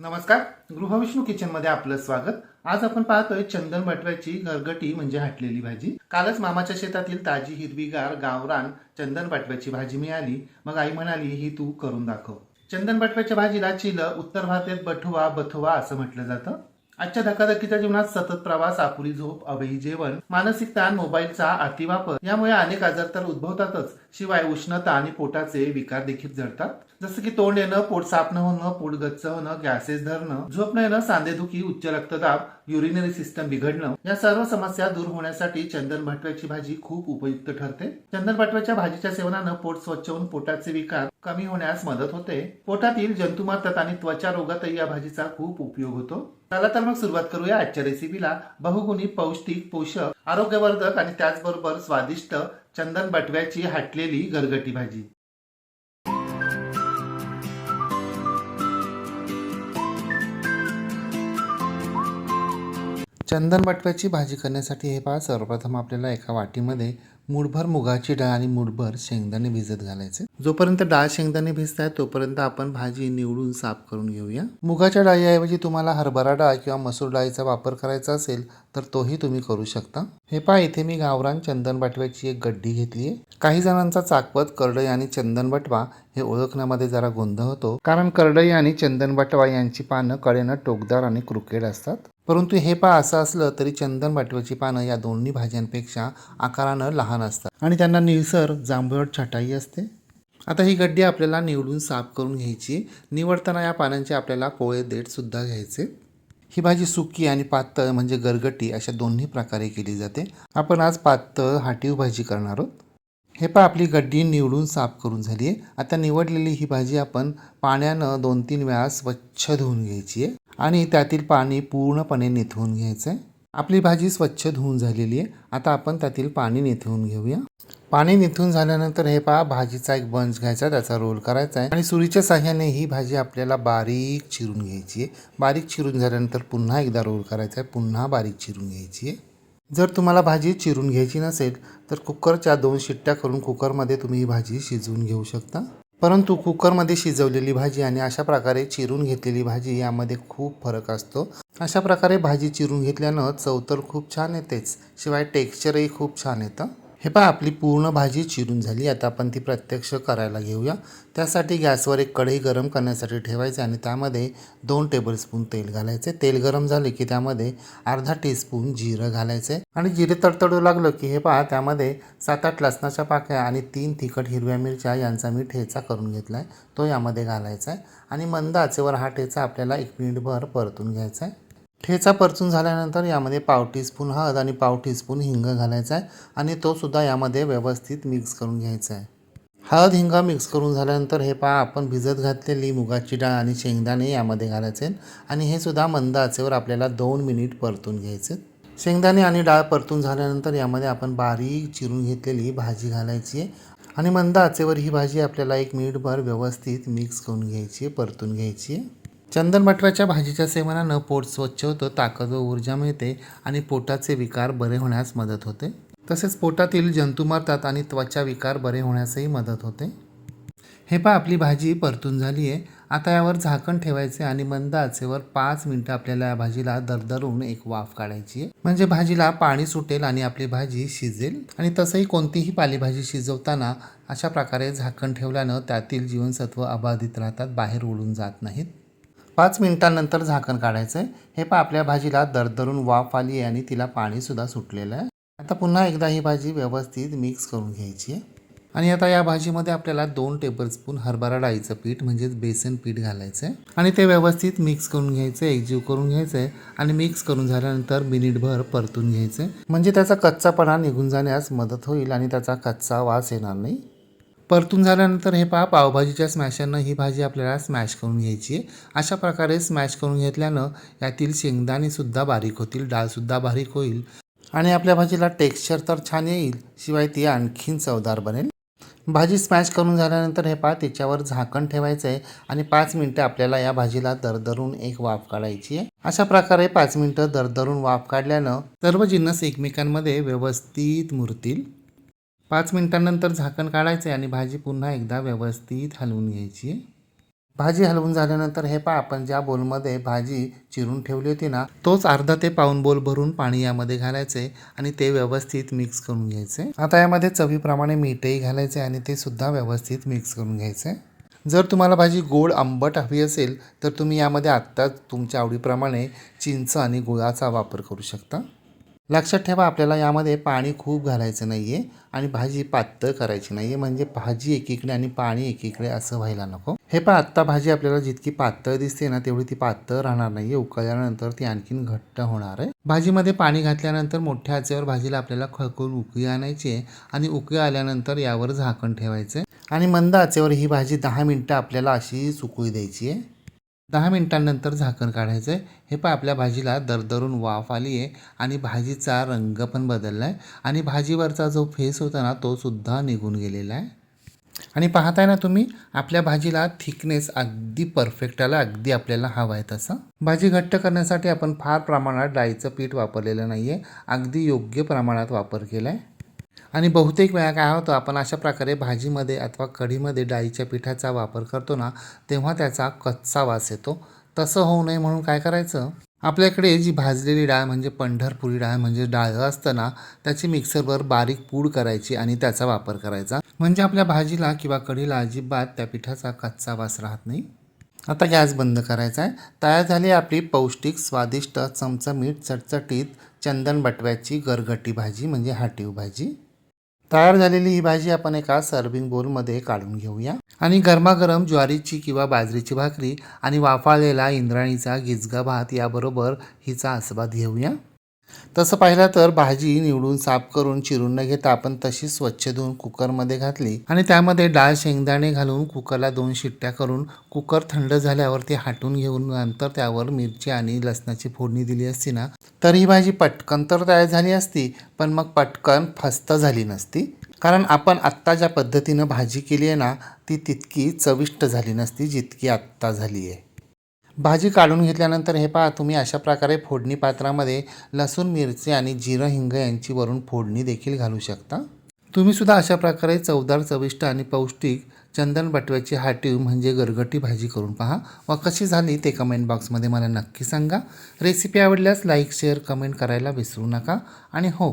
नमस्कार. गृहविष्णू किचनमध्ये आपलं स्वागत. आज आपण पाहतोय चंदन बटव्याची घरगटी म्हणजे हाटलेली भाजी. कालच मामाच्या शेतातील ताजी हिरवीगार गावरान चंदन बटव्याची भाजी मिळाली. मग आई म्हणाली ही तू करून दाखव. चंदन बटव्याच्या भाजीला चिल उत्तर भारतात बठुवा बथुवा असं म्हटलं जातं. आजच्या धकाधकीच्या जीवनात सतत प्रवास अपुरी झोप अवही जेवण मानसिक ताण मोबाईलचा अतिवापर यामुळे अनेक आजार तर उद्भवतातच. शिवाय उष्णता आणि पोटाचे विकार देखील जडतात. जसं की तोंड येणं पोट साफ न होणं पोट गच्च होणं गॅसेस धरणं झोप न येणं सांधेदुखी उच्च रक्तदाब युरिनरी सिस्टम बिघडणं या सर्व समस्या दूर होण्यासाठी चंदन भटव्याची भाजी खूप उपयुक्त ठरते. चंदन भटव्याच्या भाजीच्या सेवनानं पोट स्वच्छ होऊन पोटाचे विकार कमी होण्यास मदत होते. पोटातील जंतुमातात आणि त्वचा रोगातही या भाजीचा खूप उपयोग होतो. चला तर मग सुरुवात करूया आजच्या रेसिपीला बहुगुणी पौष्टिक पोषक आरोग्यवर्धक आणि त्याचबरोबर स्वादिष्ट चंदन बटव्याची हाटलेली घरगटी भाजी. चंदन बटव्याची भाजी करण्यासाठी हे पहा सर्वप्रथम आपल्याला एका वाटीमध्ये मुठभर मुगाची डाळ आणि मुठभर शेंगदाणे भिजत घालायचे. जोपर्यंत डाळ शेंगदाणे भिजत आहे तोपर्यंत आपण भाजी निवडून साफ करून घेऊया. मुगाच्या डाळीऐवजी तुम्हाला हरभरा डाळ किंवा मसूर डाळीचा वापर करायचा असेल तर तोही तुम्ही करू शकता. हे पहा इथे मी गावरान चंदन बटव्याची एक गड्डी घेतली आहे. काही जणांचा चाकवत करडई आणि चंदन बटवा हे ओळखण्यामध्ये जरा गोंधळ होतो. कारण करडई आणि चंदन बटवा यांची पानं कडेनं टोकदार आणि क्रुकेड असतात. परंतु हे पा असं असलं तरी चंदन बटव्याची पानं या दोन्ही भाज्यांपेक्षा आकारानं लहान असतात. आणि त्यांना निळसर जांभळट छटाई असते. आता ही गड्डी आपल्याला निवडून साफ करून घ्यायची. निवडताना या पानांचे आपल्याला कोळे देठसुद्धा घ्यायचे. ही भाजी सुकी आणि पातळ म्हणजे गरगटी अशा दोन्ही प्रकारे केली जाते. आपण आज पातळ हाटीव भाजी करणार आहोत. हे पहा आपली गड्डी निवडून साफ करून झाली आहे. आता निवडलेली ही भाजी आपण पाण्यानं दोन तीन वेळा स्वच्छ धुवून घ्यायची आहे आणि त्यातील पाणी पूर्णपणे निथवून घ्यायचं आहे आपली भाजी स्वच्छ धुवून झालेली आहे. आता आपण त्यातील पाणी निथवून घेऊया. पाणी निथून झाल्यानंतर हे पहा भाजीचा एक बंच घ्यायचा त्याचा रोल करायचा आहे आणि सुरीच्या साह्याने ही भाजी आपल्याला बारीक चिरून घ्यायची आहे. बारीक चिरून झाल्यानंतर पुन्हा एकदा रोल करायचा आहे पुन्हा बारीक चिरून घ्यायची आहे. जर तुम्हाला भाजी चिरून घ्यायची नसेल तर कुकरच्या दोन शिट्ट्या करून कुकरमध्ये तुम्ही ही भाजी शिजवून घेऊ शकता. परंतु कुकरमध्ये शिजवलेली भाजी आणि अशा प्रकारे चिरून घेतलेली भाजी यामध्ये खूप फरक असतो. अशा प्रकारे भाजी चिरून घेतल्यानं चव तर खूप छान येतेच शिवाय टेक्स्चरही खूप छान येतं. हे पहा आपली पूर्ण भाजी चिरून झाली. आता आपण ती प्रत्यक्ष करायला घेऊया. त्यासाठी गॅसवर एक कढई गरम करण्यासाठी ठेवायचे आणि त्यामध्ये दोन टेबलस्पून तेल घालायचे. तेल गरम झाले की त्यामध्ये अर्धा टीस्पून जिरं घालायचे. आणि जिरे तडतडू लागलं की हे पहा त्यामध्ये सात आठ लसणाच्या पाक्या आणि तीन तिखट हिरव्या मिरच्या यांचा मी ठेचा करून घेतला आहे तो यामध्ये घालायचा आहे. आणि मंद आचेवर हा ठेचा आपल्याला एक मिनिटभर परतून घ्यायचा आहे. ठेचा परतून झाल्यानंतर यामध्ये पाव टीस्पून हळद आणि पाव टीस्पून हिंग घालायचा आहे आणि तो सुद्धा यामध्ये व्यवस्थित मिक्स करून घ्यायचा आहे. हळद हिंग मिक्स करून झाल्यानंतर हे पहा आपण भिजत घातलेली मुगाची डाळ आणि शेंगदाणे यामध्ये घालायचे आणि हे सुद्धा मंद आचेवर आपल्याला दोन मिनिट परतून घ्यायचे शेंगदाणे आणि डाळ परतून झाल्यानंतर यामध्ये आपण बारीक चिरून घेतलेली भाजी घालायची आहे आणि मंद आचेवर ही भाजी आपल्याला एक मिनिटभर व्यवस्थित मिक्स करून घ्यायची आहे परतून घ्यायची आहे. चंदन बटव्याच्या भाजीच्या सेवनानं पोट स्वच्छ होतं ताकद व ऊर्जा मिळते आणि पोटाचे विकार बरे होण्यास मदत होते. तसेच पोटातील जंतू मारतात आणि त्वचा विकार बरे होण्यासही मदत होते. हे पहा आपली भाजी परतून झाली आहे आता यावर झाकण ठेवायचे आणि मंद आचेवर पाच मिनटं आपल्याला या भाजीला दरदरून एक वाफ काढायची आहे म्हणजे भाजीला पाणी सुटेल आणि आपली भाजी शिजेल. आणि तसंही कोणतीही पालेभाजी शिजवताना अशा प्रकारे झाकण ठेवल्यानं त्यातील जीवनसत्व अबाधित राहतात बाहेर उडून जात नाहीत. पाच मिनिटांनंतर झाकण काढायचं आहे हे पहा आपल्या भाजीला दरदरून वाफ आली आहे आणि तिला पाणीसुद्धा सुटलेलं आहे. आता पुन्हा एकदा ही भाजी व्यवस्थित मिक्स करून घ्यायची आहे. आणि आता या भाजीमध्ये आपल्याला दोन टेबलस्पून हरभरा डाळीचं पीठ म्हणजेच बेसन पीठ घालायचं आहे आणि ते व्यवस्थित मिक्स करून घ्यायचं आहे एकजीव करून घ्यायचं आहे आणि मिक्स करून झाल्यानंतर मिनिटभर परतून घ्यायचं म्हणजे त्याचा कच्चापणा निघून जाण्यास मदत होईल आणि त्याचा कच्चा वास येणार नाही. परतून झाल्यानंतर हे पहा पावभाजीच्या स्मॅशरनं ही भाजी आपल्याला स्मॅश करून घ्यायची आहे. अशा प्रकारे स्मॅश करून घेतल्यानं यातील शेंगदाणेसुद्धा बारीक होतील डाळसुद्धा बारीक होईल आणि आपल्या भाजीला टेक्स्चर तर छान येईल शिवाय ती आणखीन चवदार बनेल. भाजी स्मॅश करून झाल्यानंतर हे पहा त्याच्यावर झाकण ठेवायचं आहे आणि पाच मिनटं आपल्याला या भाजीला दरदरून एक वाफ काढायची आहे. अशा प्रकारे पाच मिनटं दरदरून वाफ काढल्यानं सर्व जिन्नस एकमेकांमध्ये व्यवस्थित मुरतील. पाच मिनिटांनंतर झाकण काढायचं आहे आणि भाजी पुन्हा एकदा व्यवस्थित हलवून घ्यायची भाजी हलवून झाल्यानंतर हे पहा आपण ज्या बोलमध्ये भाजी चिरून ठेवली होती ना तोच अर्धा ते पाऊन बोल भरून पाणी यामध्ये घालायचे आणि ते व्यवस्थित मिक्स करून घ्यायचे. आता यामध्ये चवीप्रमाणे मीठही घालायचे आणि ते सुद्धा व्यवस्थित मिक्स करून घ्यायचे. जर तुम्हाला भाजी गोड आंबट हवी असेल तर तुम्ही यामध्ये आत्ताच तुमच्या आवडीप्रमाणे चिंच आणि गुळाचा वापर करू शकता. लक्षात ठेवा आपल्याला यामध्ये पाणी खूप घालायचं नाही आहे आणि भाजी पातळ करायची नाही आहे म्हणजे भाजी एकीकडे आणि पाणी एकीकडे असं व्हायला नको. हे पण आत्ता भाजी आपल्याला जितकी पातळ दिसते ना तेवढी ती पातळ राहणार नाही आहे उकळल्यानंतर ती आणखीन घट्ट होणार आहे. भाजीमध्ये पाणी घातल्यानंतर मोठ्या आचेवर भाजीला आपल्याला खळखळून उकळी आणायची आहे आणि उकळी आल्यानंतर यावर झाकण ठेवायचं आणि मंद आचेवर ही भाजी दहा मिनटं आपल्याला अशी उकळी द्यायची आहे. दहा मिनटांनंतर झाकण काढायचं आहे हे पण आपल्या भाजीला दरदरून वाफ आली आहे आणि भाजीचा रंग पण बदलला आहे आणि भाजीवरचा जो फेस होता ना तो सुद्धा निघून गेलेला आहे. आणि पाहताय ना तुम्ही आपल्या भाजीला थिकनेस अगदी परफेक्ट आला अगदी आपल्याला हवा आहे तसं. भाजी घट्ट करण्यासाठी आपण फार प्रमाणात डाळीचं पीठ वापरलेलं नाही आहे अगदी योग्य प्रमाणात वापर केला आहे आणि बहुतेक वेळा काय होतं आपण अशा प्रकारे भाजीमध्ये अथवा कढीमध्ये डाळीच्या पिठाचा वापर करतो ना तेव्हा त्याचा कच्चा वास येतो. तसं होऊ नये म्हणून काय करायचं? आपल्याकडे जी भाजलेली डाळ म्हणजे पंढरपुरी डाळ म्हणजे डाळ असतं ना त्याची मिक्सरवर बारीक पूड करायची आणि त्याचा वापर करायचा. म्हणजे आपल्या भाजीला किंवा कढीला अजिबात त्या पिठाचा कच्चा वास राहत नाही. आता गॅस बंद करायचा आहे. तयार झाली आपली पौष्टिक स्वादिष्ट चमचमीट मीठ चटचटीत चंदन बटव्याची गरगटी भाजी म्हणजे हाटीव भाजी. तयार झालेली ही भाजी आपण एका सर्विंग बोलमध्ये काढून घेऊया. आणि गरमागरम ज्वारीची किंवा बाजरीची भाकरी आणि वाफाळलेला इंद्राणीचा गिजगा भात याबरोबर हिचा आस्वाद घेऊया. तसं पाहिलं तर भाजी निवडून साफ करून चिरून न घेता आपण तशी स्वच्छ धुवून कुकरमध्ये घातली आणि त्यामध्ये डाळ शेंगदाणे घालून कुकरला दोन शिट्ट्या करून कुकर थंड झाल्यावर ते हाटून घेऊन नंतर त्यावर मिरची आणि लसणाची फोडणी दिली असती ना तर ही भाजी पटकन तर तयार झाली असती पण मग पटकन फस्त झाली नसती. कारण आपण आत्ता ज्या पद्धतीनं भाजी केली आहे ना ती तितकी चविष्ट झाली नसती जितकी आत्ता झाली आहे. भाजी काढून घेतल्यानंतर हे पहा तुम्ही अशा प्रकारे फोडणी पात्रामध्ये लसूण मिरची आणि जिरं हिंग यांची वरून फोडणी देखील घालू शकता. तुम्ही सुद्धा अशा प्रकारे चवदार चविष्ट आणि पौष्टिक चंदन बटव्याची हाटीव म्हणजे गरगटी भाजी करून पहा. व कशी झाली ते कमेंट बॉक्समध्ये मला नक्की सांगा. रेसिपी आवडल्यास लाईक शेअर कमेंट करायला विसरू नका. आणि हो